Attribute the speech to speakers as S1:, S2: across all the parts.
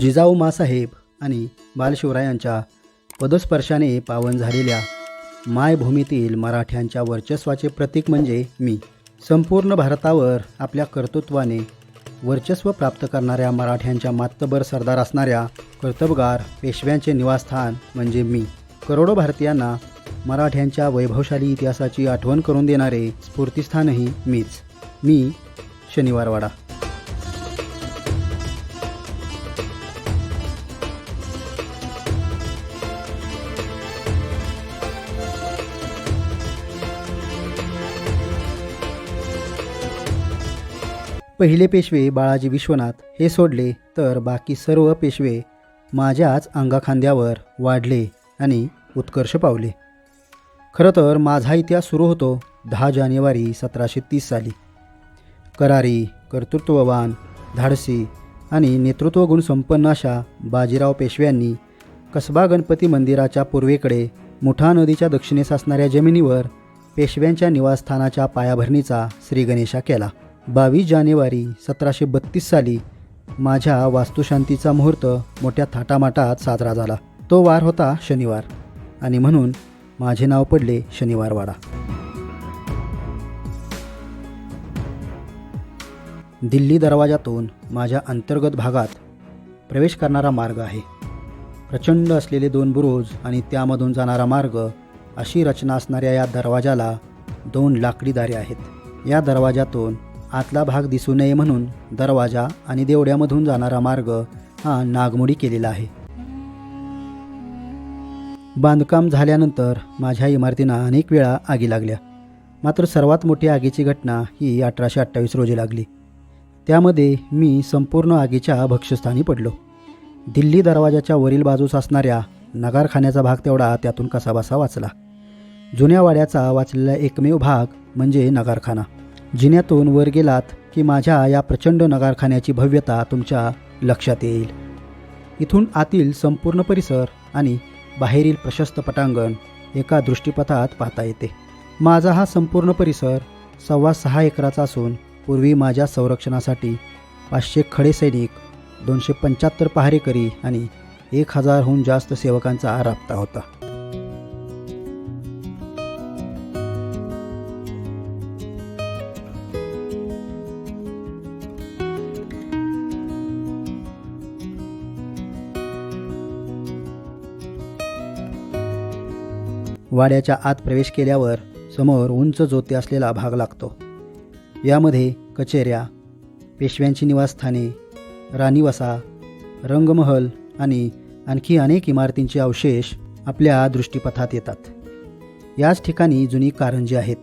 S1: जिजाऊ मासाहेब आणि बालशिवरायांच्या पदस्पर्शाने पावन झालेल्या मायभूमीतील मराठ्यांच्या वर्चस्वाचे प्रतीक म्हणजे मी. संपूर्ण भारतावर आपल्या कर्तृत्वाने वर्चस्व प्राप्त करणाऱ्या मराठ्यांच्या मातबर सरदार असणाऱ्या कर्तबगार पेशव्यांचे निवासस्थान म्हणजे मी. करोडो भारतीयांना मराठ्यांच्या वैभवशाली इतिहासाची आठवण करून देणारे स्फूर्तिस्थानही मीच. मी शनिवारवाडा. पहिले पेशवे बाळाजी विश्वनाथ हे सोडले तर बाकी सर्व पेशवे माझ्याच अंगाखांद्यावर वाढले आणि उत्कर्ष पावले. खरं तर माझा इतिहास सुरू होतो दहा जानेवारी सतराशे तीस साली. करारी कर्तृत्ववान धाडसी आणि नेतृत्वगुण संपन्न अशा बाजीराव पेशव्यांनी कसबा गणपती मंदिराच्या पूर्वेकडे मुठा नदीच्या दक्षिणेस असणाऱ्या जमिनीवर पेशव्यांच्या निवासस्थानाच्या पायाभरणीचा श्रीगणेशा केला. बावीस जानेवारी सतराशे बत्तीस साली माझ्या वास्तुशांतीचा मुहूर्त मोठ्या थाटामाटात साजरा झाला. तो वार होता शनिवार आणि म्हणून माझे नाव पडले शनिवारवाडा. दिल्ली दरवाजातून माझ्या अंतर्गत भागात प्रवेश करणारा मार्ग आहे. प्रचंड असलेले दोन बुरुज आणि त्यामधून जाणारा मार्ग अशी रचना असणाऱ्या या दरवाजाला दोन लाकडी दारे आहेत. या दरवाजातून आतला भाग दिसू नये म्हणून दरवाजा आणि देवड्यामधून जाणारा मार्ग हा नागमोडी केलेला आहे. बांधकाम झाल्यानंतर माझ्या इमारतींना अनेक वेळा आगी लागल्या. मात्र सर्वात मोठी आगीची घटना ही अठराशे अठ्ठावीस रोजी लागली. त्यामध्ये मी संपूर्ण आगीच्या भक्ष्यस्थानी पडलो. दिल्ली दरवाजाच्या वरील बाजूस असणाऱ्या नगारखान्याचा भाग तेवढा त्यातून कसाबसा वाचला. जुन्या वाड्याचा वाचलेला एकमेव भाग म्हणजे नगारखाना. जिन्यातून वर गेलात की माझ्या या प्रचंड नगारखान्याची भव्यता तुमच्या लक्षात येईल. इथून आतील संपूर्ण परिसर आणि बाहेरील प्रशस्त पटांगण एका दृष्टीपथात पाहता येते. माझा हा संपूर्ण परिसर सव्वा सहा एकराचा असून पूर्वी माझ्या संरक्षणासाठी पाचशे खडे सैनिक दोनशे पंच्याहत्तर पहारेकरी आणि एक हजारहून जास्त सेवकांचा राबता होता. वाड्याच्या आत प्रवेश केल्यावर समोर उंच जोते असलेला भाग लागतो. यामध्ये कचेऱ्या पेशव्यांची निवासस्थाने राणीवसा रंगमहल आणि आणखी अनेक इमारतींचे अवशेष आपल्या दृष्टीपथात येतात. याच ठिकाणी जुनी कारंजी आहेत.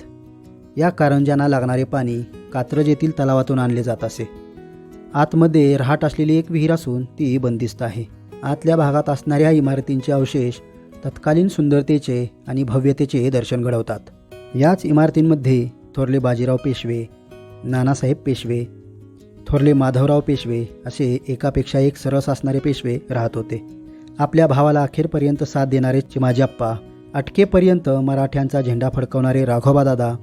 S1: या कारंज्यांना लागणारे पाणी कात्रज येथील तलावातून आणले जात असे. आतमध्ये रहाट असलेली एक विहीर असून ती बंदिस्त आहे. आतल्या भागात असणाऱ्या इमारतींचे अवशेष तत्कालीन सुंदरतेचे आणि भव्यतेचे दर्शन घडवतात. याच इमारतींमध्ये थोरले बाजीराव पेशवे नानासाहेब पेशवे थोरले माधवराव पेशवे असे एकापेक्षा एक सरस असणारे पेशवे राहत होते. आपल्या भावाला अखेरपर्यंत साथ देणारे चिमाजीप्पा अटकेपर्यंत मराठ्यांचा झेंडा फडकवणारे राघोबादादा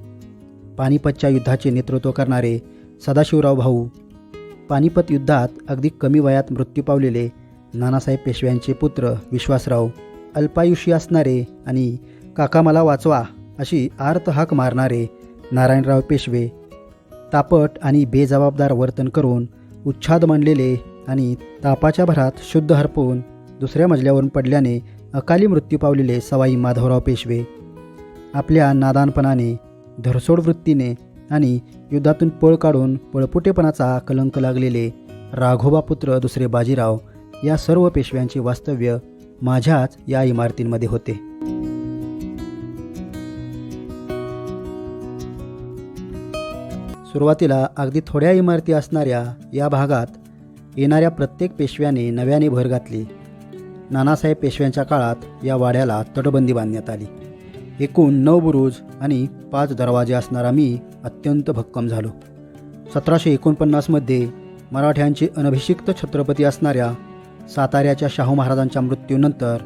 S1: पानिपतच्या युद्धाचे नेतृत्व करणारे सदाशिवराव भाऊ पानिपत युद्धात अगदी कमी वयात मृत्यू पावलेले नानासाहेब पेशव्यांचे पुत्र विश्वासराव अल्पायुषी असणारे आणि काका मला वाचवा अशी आर्त हाक मारणारे नारायणराव पेशवे तापट आणि बेजबाबदार वर्तन करून उच्छाद मांडलेले आणि तापाच्या भरात शुद्ध हरपून दुसऱ्या मजल्यावरून पडल्याने अकाली मृत्यू पावलेले सवाई माधवराव पेशवे. आपल्या नादानपणाने धरसोड वृत्तीने आणि युद्धातून पळ काढून पळपुटेपणाचा कलंक लागलेले राघोबा पुत्र दुसरे बाजीराव या सर्व पेशव्यांचे वास्तव्य माझ्याच या इमारतींमध्ये होते. सुरुवातीला अगदी थोड्या इमारती असणाऱ्या या भागात येणाऱ्या प्रत्येक पेशव्याने नव्याने भर घातली. नानासाहेब पेशव्यांच्या काळात या वाड्याला तटबंदी बांधण्यात आली. एकूण नऊ बुरुज आणि पाच दरवाजे असणारा मी अत्यंत भक्कम झालो. सतराशे एकोणपन्नासमध्ये मराठ्यांचे अनभिषिक्त छत्रपती असणाऱ्या साताऱ्याच्या शाहू महाराजांच्या मृत्यूनंतर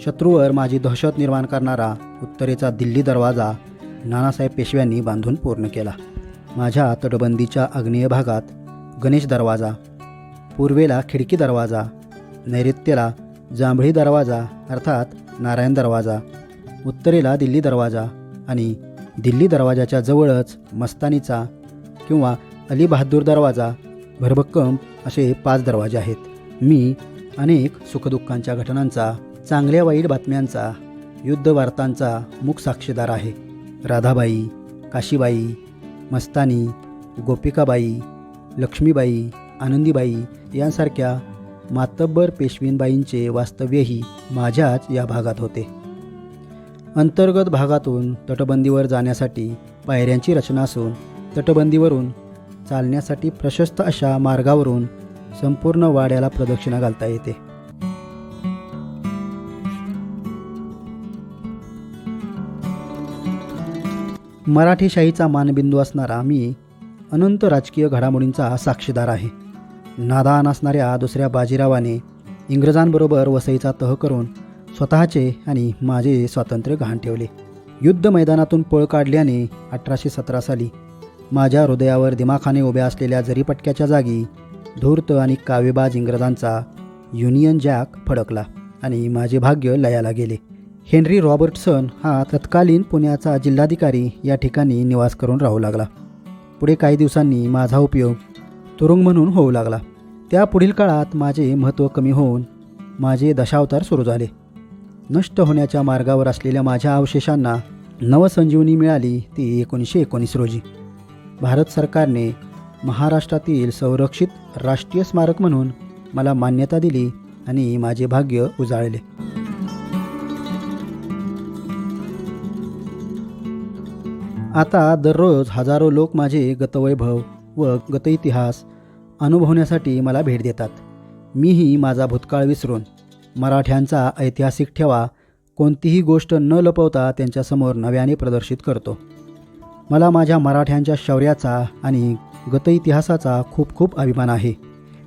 S1: शत्रूवर माझी दहशत निर्माण करणारा उत्तरेचा दिल्ली दरवाजा नानासाहेब पेशव्यांनी बांधून पूर्ण केला. माझ्या तटबंदीच्या आग्नेय भागात गणेश दरवाजा पूर्वेला खिडकी दरवाजा नैऋत्येला जांभळी दरवाजा अर्थात नारायण दरवाजा उत्तरेला दिल्ली दरवाजा आणि दिल्ली दरवाजाच्या जवळच मस्तानीचा किंवा अली बहादूर दरवाजा भरभक्कम असे पाच दरवाजे आहेत. मी अनेक सुखदुःखांच्या घटनांचा चांगल्या वाईट बातम्यांचा युद्धवार्तांचा मुख साक्षीदार आहे. राधाबाई काशीबाई मस्तानी गोपिकाबाई लक्ष्मीबाई आनंदीबाई यांसारख्या मातब्बर पेशवीनबाईंचे वास्तव्यही माझ्याच या भागात होते. अंतर्गत भागातून तटबंदीवर जाण्यासाठी पायऱ्यांची रचना असून तटबंदीवरून चालण्यासाठी प्रशस्त अशा मार्गावरून संपूर्ण वाड्याला प्रदक्षिणा घालता येते. मराठीशाहीचा मानबिंदू असणारा मी अनंत राजकीय घडामोडींचा साक्षीदार आहे. नादान असणाऱ्या दुसऱ्या बाजीरावाने इंग्रजांबरोबर वसईचा तह करून स्वतःचे आणि माझे स्वातंत्र्य गहाण ठेवले. युद्ध मैदानातून पळ काढल्याने अठराशे सतरा साली माझ्या हृदयावर दिमाखाने उभ्या असलेल्या जरीपटक्याच्या जागी धूर्त आणि काव्यबाज इंग्रजांचा युनियन जॅक फडकला आणि माझे भाग्य लयाला गेले. हेनरी रॉबर्टसन हा तत्कालीन पुण्याचा जिल्हाधिकारी या ठिकाणी निवास करून राहू लागला. पुढे काही दिवसांनी माझा उपयोग तुरुंग म्हणून होऊ लागला. त्या पुढील काळात माझे महत्त्व कमी होऊन माझे दशावतार सुरू झाले. नष्ट होण्याच्या मार्गावर असलेल्या माझ्या अवशेषांना नवसंजीवनी मिळाली ती एकोणीसशे एकोणीस रोजी. भारत सरकारने महाराष्ट्रातील संरक्षित राष्ट्रीय स्मारक म्हणून मला मान्यता दिली आणि माझे भाग्य उजाळले. आता दररोज हजारो लोक माझे गतवैभव व गतइतिहास अनुभवण्यासाठी मला भेट देतात. मीही माझा भूतकाळ विसरून मराठ्यांचा ऐतिहासिक ठेवा कोणतीही गोष्ट न लपवता त्यांच्यासमोर नव्याने प्रदर्शित करतो. मला माझ्या मराठ्यांच्या शौर्याचा आणि गत इतिहासाचा खूप खूप अभिमान आहे.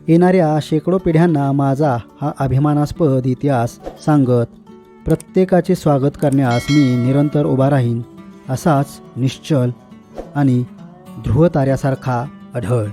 S1: येणाऱ्या शेकडो पिढ्यांना माझा हा अभिमानास्पद इतिहास सांगत प्रत्येकाचे स्वागत करण्यास मी निरंतर उभा राहीन असाच निश्चल आणि ध्रुवताऱ्यासारखा आढळ